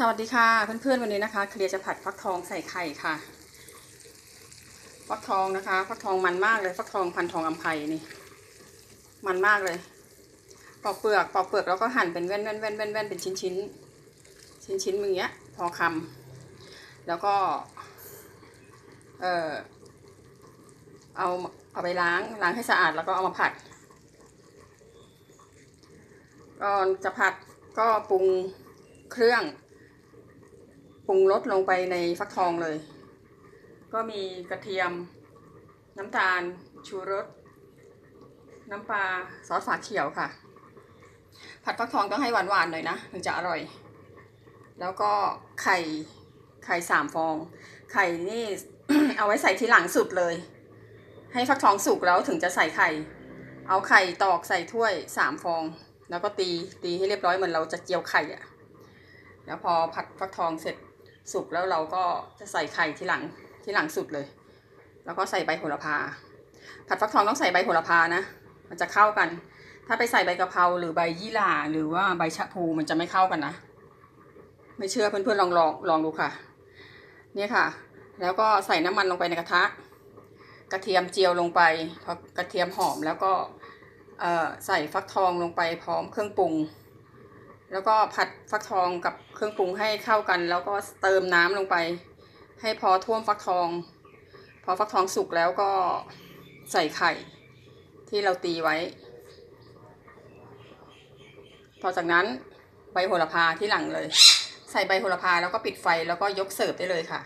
สวัสดีค่ะเพื่อนๆวันนี้นะคะ เคลียร์จะผัดฟักทองใส่ไข่ค่ะ ฟักทองนะคะฟักทองมันมากเลย ฟักทองพันทองอัมไพนี่ มันมากเลยปอกเปลือกปอกเปลือกแล้วก็หั่นเป็นแว่นแว่นแว่นแว่นแว่นเป็นชิ้นชิ้นชิ้นชิ้นๆมือย่างเงี้ย พอคำแล้วก็ เออเอาเอาไปล้างล้างให้สะอาดแล้วก็เอามาผัดก่อนจะผัดก็ปรุงเครื่อง ปรุงรสลงไปในฟักทองเลย ก็มีกระเทียม น้ำตาล ชูรส น้ำปลาซอสฝาเขียวค่ะ ผัดฟักทองต้องให้หวานๆหน่อยนะถึงจะอร่อย แล้วก็ไข่ไข่สามฟอง ไข่นี่เอาไว้ใส่ทีหลังสุดเลย ให้ฟักทองสุกแล้วถึงจะใส่ไข่ เอาไข่ตอกใส่ถ้วยสามฟอง แล้วก็ตีตีให้เรียบร้อยเหมือนเราจะเจียวไข่อะแล้วพอผัดฟักทองเสร็จ สุกแล้วเราก็จะใส่ไข่ที่หลังที่หลังสุดเลย แล้วก็ใส่ใบโหระพา ผัดฟักทองต้องใส่ใบโหระพานะ มันจะเข้ากัน ถ้าไปใส่ใบกะเพราหรือใบยี่หร่าหรือว่าใบชะพูมันจะไม่เข้ากันนะ ไม่เชื่อเพื่อนๆลองลองลองดูค่ะ เนี่ยค่ะ แล้วก็ใส่น้ำมันลงไปในกระทะ กระเทียมเจียวลงไปพอกระเทียมหอมแล้วก็ใส่ฟักทองลงไปพร้อมเครื่องปรุง แล้วก็ผัดฟักทองกับเครื่องปรุงให้เข้ากัน แล้วก็เติมน้ำลงไป ให้พอท่วมฟักทอง พอฟักทองสุกแล้วก็ใส่ไข่ ที่เราตีไว้พอจากนั้นใบโหระพาที่หลังเลย ใส่ใบโหระพาแล้วก็ปิดไฟแล้วก็ยกเสิร์ฟได้เลยค่ะ